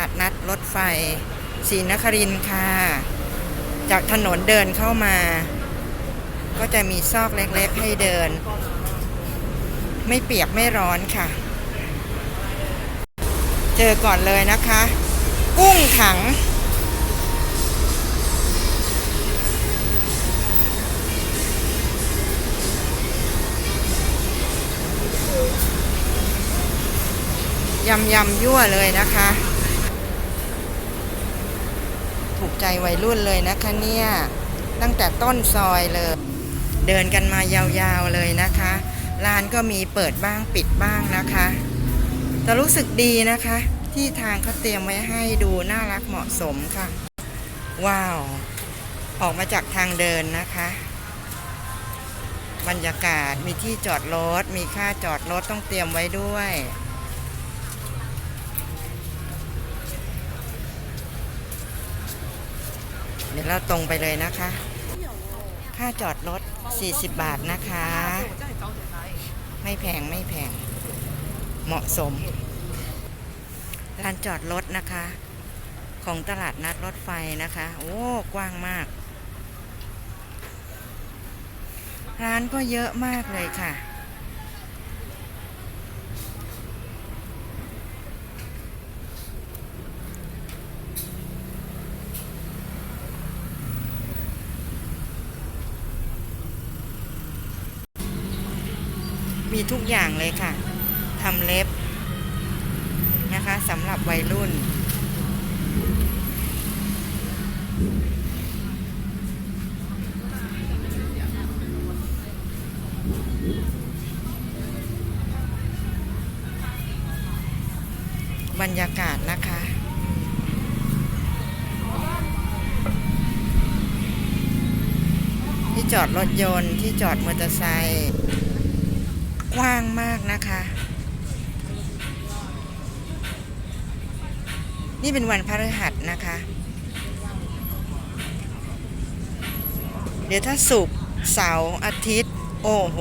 าดนัดรถไฟศรีนครินค่ะ จากถนนเดินเข้ามา ก็จะมีซอกเล็กๆให้เดิน ไม่เปียกไม่ร้อนค่ะ เจอก่อนเลยนะคะ กุ้งถัง ยำยำยั่วเลยนะคะ ถูก ใจวัยรุ่นเลยนะคะเนี่ย ตั้งแต่ต้นซอยเลย เดินกันมายาวๆเลยนะคะ ร้านก็มีเปิดบ้างปิดบ้างนะคะแต่รู้สึกดีนะคะ ที่ทางเขาเตรียมไว้ให้ดูน่ารักเหมาะสมค่ะ ว้าว ออกมาจากทางเดินนะคะบรรยากาศมีที่จอดรถ มีค่าจอดรถต้องเตรียมไว้ด้วย ดี๋ยวเราตรงไปเลยนะคะ ค่าจอดรถ 40 บาทนะคะ ไม่แพงไม่แพง เหมาะสมลานจอดรถนะคะ ของตลาดนัดรถไฟนะคะ โอ้กว้างมาก ร้านก็เยอะมากเลยค่ะ มีทุกอย่างเลยค่ะทำเล็บนะคะสำหรับวัยรุ่น บรรยากาศนะคะที่จอดรถยนต์ที่จอดมอเตอร์ไซค์ กว้างมากนะคะ นี่เป็นวันพฤหัสนะคะ เดี๋ยวถ้าศุกเสาร์อาทิตย์ โอ้โห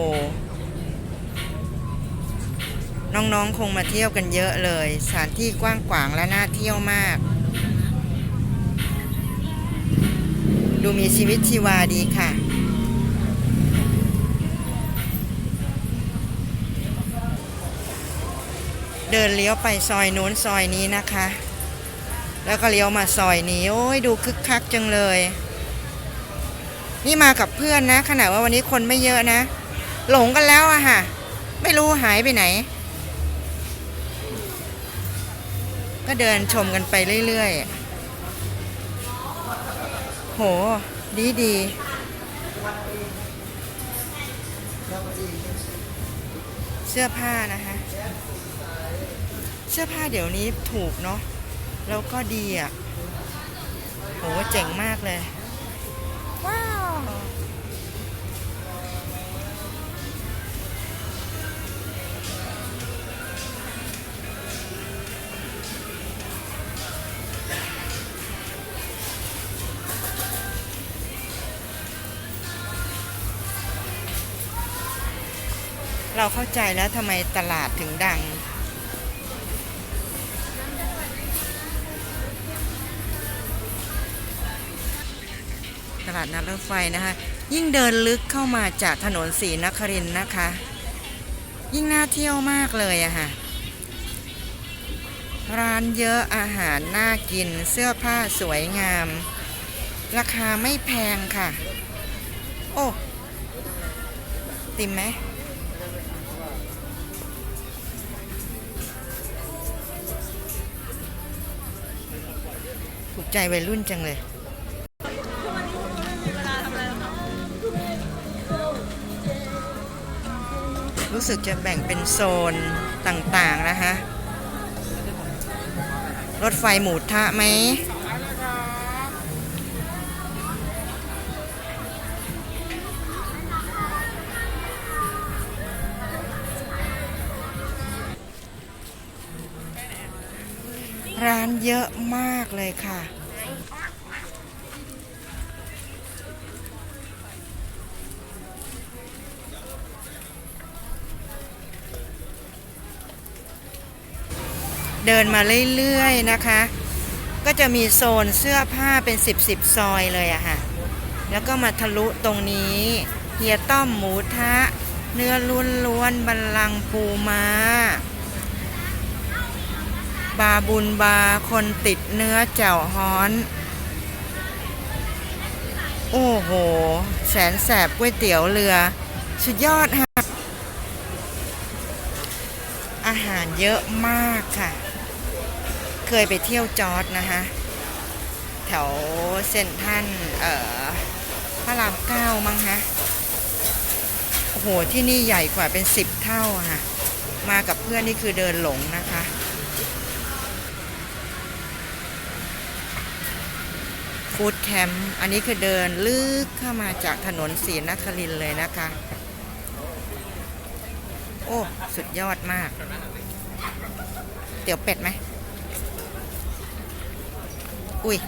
น้องๆคงมาเที่ยวกันเยอะเลย สถานที่กว้างขวางและน่าเที่ยวมาก ดูมีชีวิตชีวาดีค่ะ ดินเลี้ยวไปซอยนู้นซอยนี้นะคะ แล้วก็เลี้ยวมาซอยนี้ โอ้ยดูคึกคักจังเลย นี่มากับเพื่อนนะขนาดว่าวันนี้คนไม่เยอะนะ หลงกันแล้วอะค่ะ ไม่รู้หายไปไหน ก็เดินชมกันไปเรื่อยๆ โห ดีดีเสื้อผ้านะคะ สื้อผ้าเดี๋ยวนี้ถูกเนาะแล้วก็ดีอะโหเจ๋งมากเลย ว้าวเราเข้าใจแล้วทำไมตลาดถึงดัง ลาดนัดรถไฟนะคะ ยิ่งเดินลึกเข้ามาจากถนนศรีนครินนะคะ ยิ่งน่าเที่ยวมากเลยอะค่ะ ร้านเยอะอาหารน่ากินเสื้อผ้าสวยงาม ราคาไม่แพงค่ะ โอ้ ติมไหมถูกใจวัยรุ่นจังเลย รู้สึกจะแบ่งเป็นโซนต่างๆนะคะรถไฟหมูทะไหมร้านเยอะมากเลยค่ะ เดินมาเรื่อยๆนะคะ ก็จะมีโซนเสื้อผ้าเป็นสิบสิบซอยเลยอะค่ะ แล้วก็มาทะลุตรงนี้เฮียต้อมหมูทะ เนื้อล้วนล้วนบัลลังก์ปูม้า บาบุญบาคนติดเนื้อแจ่วฮ้อน โอ้โห แสนแสบก๋วยเตี๋ยวเรือ สุดยอดค่ะอาหารเยอะมากค่ะ เคยไปเที่ยวจอร์ดนะคะแถวเซนทรันเอ่อพระรามเก้ามั้งฮะโอ้โหที่นี่ใหญ่กว่าเป็นสิบเท่าค่ะ มากับเพื่อนนี่คือเดินหลงนะคะฟู้ดแคมป์อันนี้คือเดินลึกเข้ามาจากถนนศรีนครินเลยนะคะ โอ้ สุดยอดมาก เตี๋ยวเป็ดไหม อุ้ย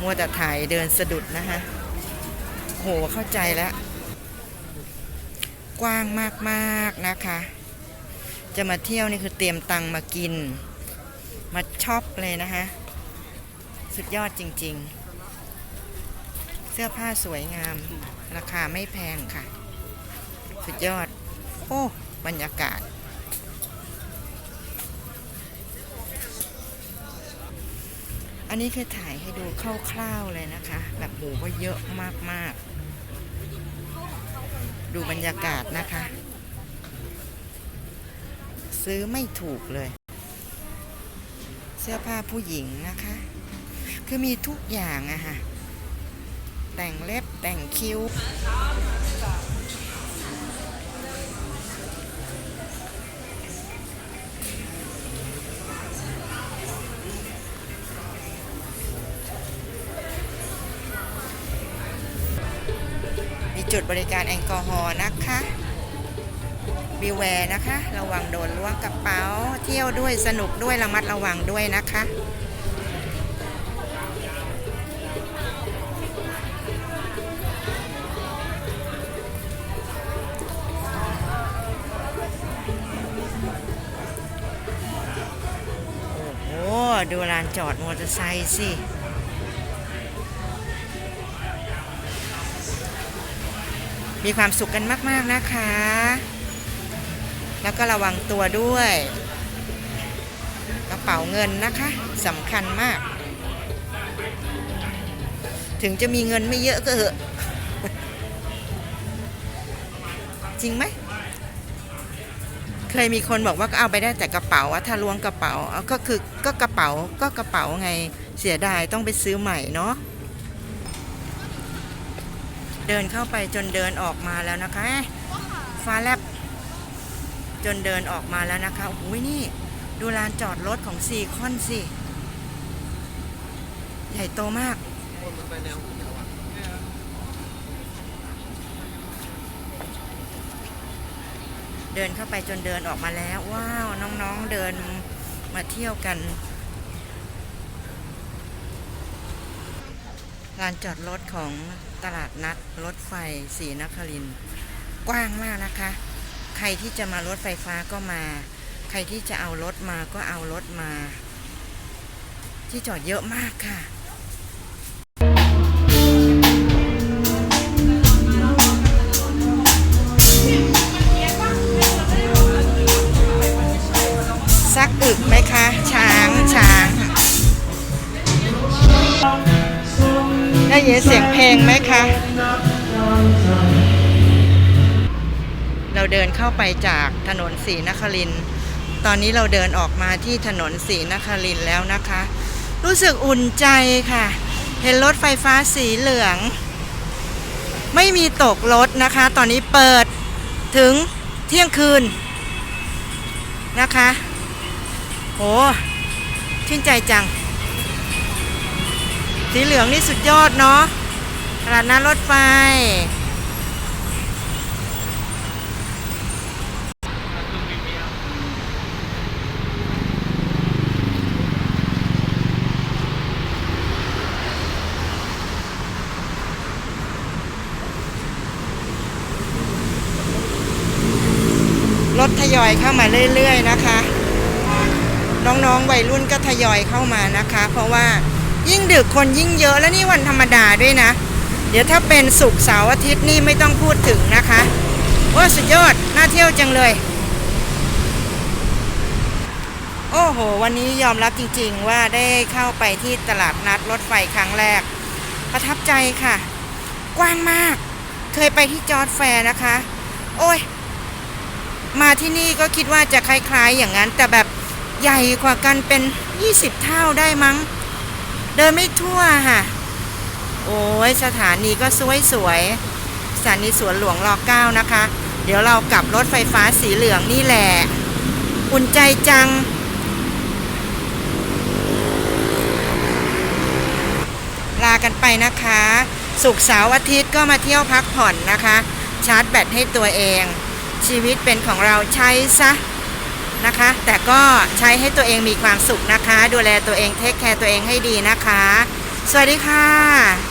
มัวแต่ถ่ายเดินสะดุดนะคะโหเข้าใจแล้ว กว้างมากๆนะคะ จะมาเที่ยวนี่คือเตรียมตังค์มากิน มาช็อปเลยนะคะสุดยอดจริง ๆ เสื้อผ้าสวยงาม ราคาไม่แพงค่ะ สุดยอด โอ้ บรรยากาศ อันนี้คือถ่ายให้ดูคร่าวๆเลยนะคะ แบบหมูก็เยอะมากๆ ดูบรรยากาศนะคะ ซื้อไม่ถูกเลย เสื้อผ้าผู้หญิงนะคะ คือมีทุกอย่างอะค่ะ แต่งเล็บแต่งคิ้ว จุดบริการแอลกอฮอล์นะคะบีแวร์นะคะ ระวังโดนล้วงกระเป๋า เที่ยวด้วยสนุกด้วยระมัดระวังด้วยนะคะโอ้โหดูลานจอดมอเตอร์ไซค์สิ มีความสุขกันมาก ๆ นะคะ แล้วก็ระวังตัวด้วยกระเป๋าเงินนะคะสำคัญมาก ถึงจะมีเงินไม่เยอะก็เถอะ จริงไหม เคยมีคนบอกว่าก็เอาไปได้แต่กระเป๋าอะถ้าล้วงกระเป๋าก็คือก็กระเป๋าก็กระเป๋าไงเสียดายต้องไปซื้อใหม่เนาะ เดินเข้าไปจนเดินออกมาแล้วนะคะเอ๊ะฟ้าแลบจนเดินออกมาแล้วนะคะโอ้ยนี่ ดูลานจอดรถของซีคอนสิ ใหญ่โตมากเดินเข้าไปจนเดินออกมาแล้ว ว้าว น้องๆเดินมาเที่ยวกัน ลานจอดรถของตลาดนัดรถไฟศรีนครินกว้างมากนะคะ ใครที่จะมารถไฟฟ้าก็มา ใครที่จะเอารถมาก็เอารถมา ที่จอดเยอะมากค่ะสักอึกไหมคะ ยินเสียงเพลงไหมคะ เราเดินเข้าไปจากถนนศรีนคริน ตอนนี้เราเดินออกมาที่ถนนศรีนครินแล้วนะคะ รู้สึกอุ่นใจค่ะ เห็นรถไฟฟ้าสีเหลือง ไม่มีตกรถนะคะ ตอนนี้เปิดถึงเที่ยงคืนนะคะ โห ชื่นใจจัง สีเหลืองนี่สุดยอดเนาะตลาดน้ารถไฟ รถทยอยเข้ามาเรื่อย ๆ นะคะ น้อง ๆ วัยรุ่นก็ทยอยเข้ามานะคะ เพราะว่า ยิ่งดึกคนยิ่งเยอะแล้วนี่วันธรรมดาด้วยนะ เดี๋ยวถ้าเป็นศุกร์เสาร์อาทิตย์นี่ไม่ต้องพูดถึงนะคะว่าสุดยอดน่าเที่ยวจังเลย โอ้โห วันนี้ยอมรับจริงๆว่าได้เข้าไปที่ตลาดนัดรถไฟครั้งแรก ประทับใจค่ะ กว้างมาก เคยไปที่จอร์ดแฟร์นะคะ โอ้ย มาที่นี่ก็คิดว่าจะคล้ายๆอย่างนั้น แต่แบบใหญ่กว่ากันเป็น 20 เท่าได้มั้ง เดินไม่ทั่วค่ะ โอ้ยสถานีก็สวยๆสถานีสวนหลวงรอเก้านะคะ เดี๋ยวเรากลับรถไฟฟ้าสีเหลืองนี่แหละอุ่นใจจัง ลากันไปนะคะ สุกร์เสาร์อาทิตย์ก็มาเที่ยวพักผ่อนนะคะ ชาร์จแบตให้ตัวเอง ชีวิตเป็นของเราใช้ซะ นะคะ แต่ก็ใช้ให้ตัวเองมีความสุขนะคะ ดูแลตัวเองเทคแคร์ตัวเองให้ดีนะคะ สวัสดีค่ะ